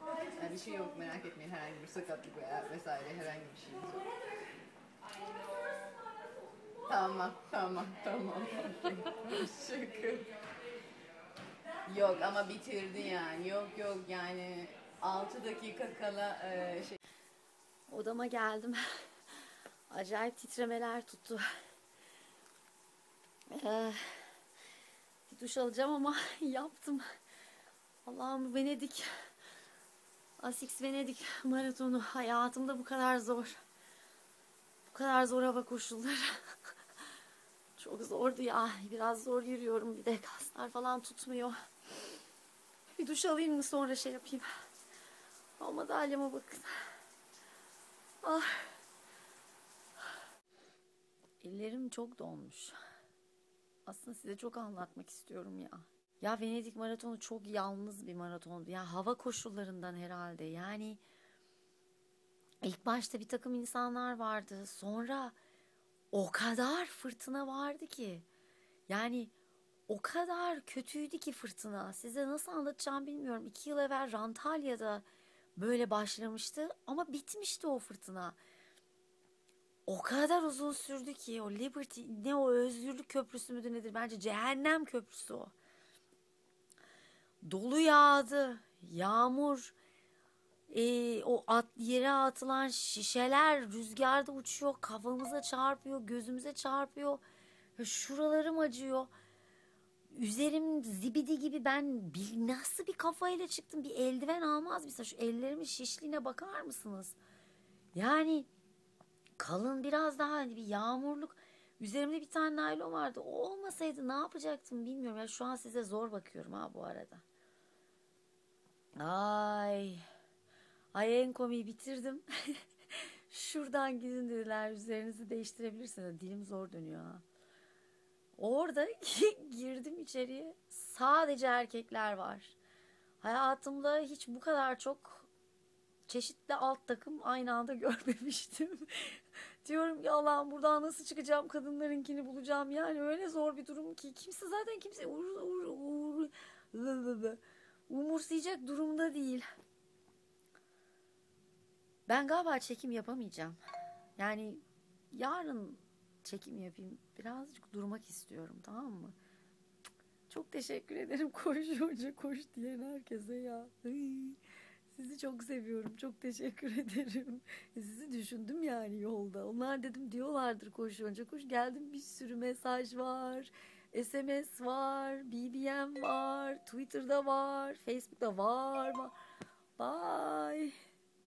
Tamam. Yani bir şey yok merak etmeyin. Herhangi bir sakatlık veya vesaire herhangi bir şey yok. Tamam, tamam, tamam. Şükür. Yok ama bitirdi yani. Yok yok yani 6 dakika kala e, şey Odama geldim. Acayip titremeler tuttu. Ee, duş alacağım ama yaptım. Allah'ım Venedik. Asix Venedik maratonu hayatımda bu kadar zor. Bu kadar zor hava koşulları. Çok zordu ya. Biraz zor yürüyorum. Bir de kaslar falan tutmuyor. Bir duş alayım mı sonra şey yapayım. Ama madalyama bakın. Ah. Ellerim çok donmuş. Aslında size çok anlatmak istiyorum ya. Ya Venedik maratonu çok yalnız bir maratondu. Ya hava koşullarından herhalde. Yani ilk başta bir takım insanlar vardı. Sonra o kadar fırtına vardı ki. Yani o kadar kötüydü ki fırtına. Size nasıl anlatacağım bilmiyorum. İki yıl evvel Rantalya'da böyle başlamıştı ama bitmişti o fırtına. O kadar uzun sürdü ki o Liberty ne o özgürlük köprüsü müdür nedir bence cehennem köprüsü o. Dolu yağdı, yağmur, e, o at yere atılan şişeler rüzgarda uçuyor, kafamıza çarpıyor, gözümüze çarpıyor. Ya Şuralarım acıyor. Üzerim zibidi gibi ben bir, nasıl bir kafayla çıktım bir eldiven almaz mısın? Şu ellerimin şişliğine bakar mısınız? Yani kalın biraz daha hani bir yağmurluk. Üzerimde bir tane naylon vardı. O olmasaydı ne yapacaktım bilmiyorum. Ya şu an size zor bakıyorum ha bu arada. Ay. Ay en komiği bitirdim. Şuradan gidin dediler. Üzerinizi değiştirebilirsiniz. Dilim zor dönüyor ha. Orada girdim içeriye. Sadece erkekler var. Hayatımda hiç bu kadar çok çeşitli alt takım aynı anda görmemiştim. Diyorum ki Allah'ım buradan nasıl çıkacağım kadınlarınkini bulacağım. Yani öyle zor bir durum ki kimse zaten kimse uğur, uğur, uğur, umursayacak durumda değil. Ben galiba çekim yapamayacağım. Yani yarın çekim yapayım. Birazcık durmak istiyorum tamam mı? Çok teşekkür ederim koş hoca koş diyen herkese ya. Sizi çok seviyorum. Çok teşekkür ederim. Sizi düşündüm yani yolda. Onlar dedim diyorlardır koş önce koş. Geldim bir sürü mesaj var. SMS var, BBM var, Twitter'da var, Facebook'ta var. Bye.